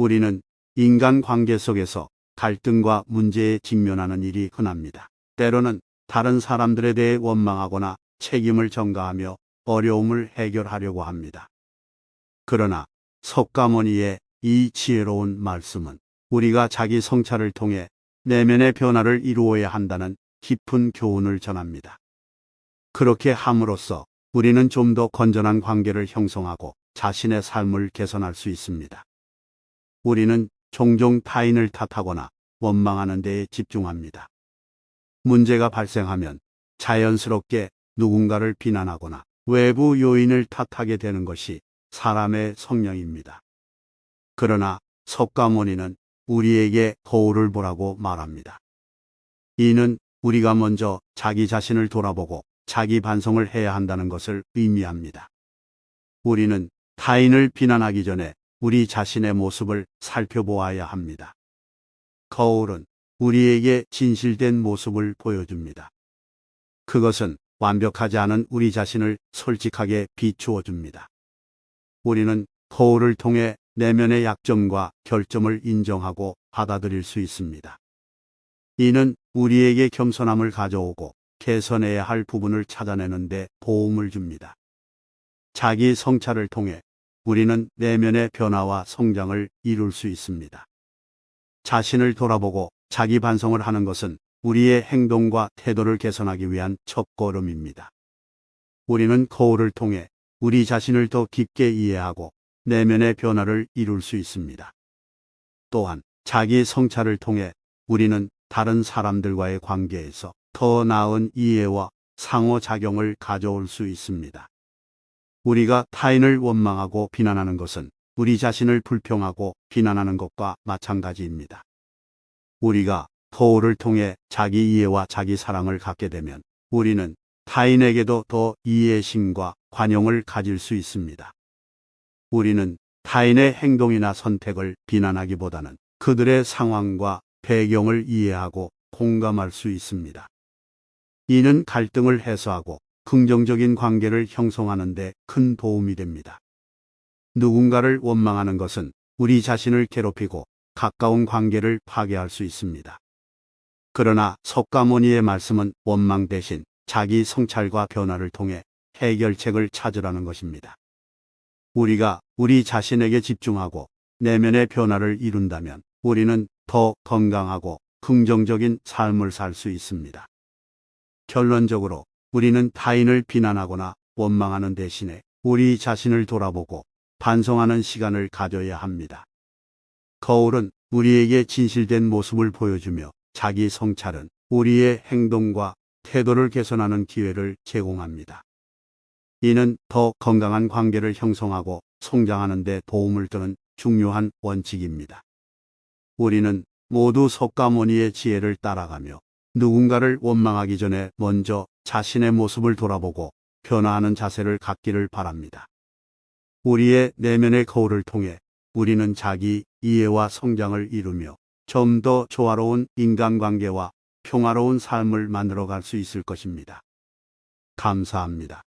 우리는 인간 관계 속에서 갈등과 문제에 직면하는 일이 흔합니다. 때로는 다른 사람들에 대해 원망하거나 책임을 전가하며 어려움을 해결하려고 합니다. 그러나 석가모니의 이 지혜로운 말씀은 우리가 자기 성찰을 통해 내면의 변화를 이루어야 한다는 깊은 교훈을 전합니다. 그렇게 함으로써 우리는 좀 더 건전한 관계를 형성하고 자신의 삶을 개선할 수 있습니다. 우리는 종종 타인을 탓하거나 원망하는 데에 집중합니다. 문제가 발생하면 자연스럽게 누군가를 비난하거나 외부 요인을 탓하게 되는 것이 사람의 성향입니다. 그러나 석가모니는 우리에게 거울을 보라고 말합니다. 이는 우리가 먼저 자기 자신을 돌아보고 자기 반성을 해야 한다는 것을 의미합니다. 우리는 타인을 비난하기 전에 우리 자신의 모습을 살펴보아야 합니다. 거울은 우리에게 진실된 모습을 보여줍니다. 그것은 완벽하지 않은 우리 자신을 솔직하게 비추어 줍니다. 우리는 거울을 통해 내면의 약점과 결점을 인정하고 받아들일 수 있습니다. 이는 우리에게 겸손함을 가져오고 개선해야 할 부분을 찾아내는 데 도움을 줍니다. 자기 성찰을 통해 우리는 내면의 변화와 성장을 이룰 수 있습니다. 자신을 돌아보고 자기 반성을 하는 것은 우리의 행동과 태도를 개선하기 위한 첫걸음입니다. 우리는 거울을 통해 우리 자신을 더 깊게 이해하고 내면의 변화를 이룰 수 있습니다. 또한 자기 성찰을 통해 우리는 다른 사람들과의 관계에서 더 나은 이해와 상호작용을 가져올 수 있습니다. 우리가 타인을 원망하고 비난하는 것은 우리 자신을 불평하고 비난하는 것과 마찬가지입니다. 우리가 거울을 통해 자기 이해와 자기 사랑을 갖게 되면 우리는 타인에게도 더 이해심과 관용을 가질 수 있습니다. 우리는 타인의 행동이나 선택을 비난하기보다는 그들의 상황과 배경을 이해하고 공감할 수 있습니다. 이는 갈등을 해소하고 긍정적인 관계를 형성하는 데 큰 도움이 됩니다. 누군가를 원망하는 것은 우리 자신을 괴롭히고 가까운 관계를 파괴할 수 있습니다. 그러나 석가모니의 말씀은 원망 대신 자기 성찰과 변화를 통해 해결책을 찾으라는 것입니다. 우리가 우리 자신에게 집중하고 내면의 변화를 이룬다면 우리는 더 건강하고 긍정적인 삶을 살 수 있습니다. 결론적으로 우리는 타인을 비난하거나 원망하는 대신에 우리 자신을 돌아보고 반성하는 시간을 가져야 합니다. 거울은 우리에게 진실된 모습을 보여주며 자기 성찰은 우리의 행동과 태도를 개선하는 기회를 제공합니다. 이는 더 건강한 관계를 형성하고 성장하는 데 도움을 주는 중요한 원칙입니다. 우리는 모두 석가모니의 지혜를 따라가며 누군가를 원망하기 전에 먼저 자신의 모습을 돌아보고 변화하는 자세를 갖기를 바랍니다. 우리의 내면의 거울을 통해 우리는 자기 이해와 성장을 이루며 좀 더 조화로운 인간관계와 평화로운 삶을 만들어갈 수 있을 것입니다. 감사합니다.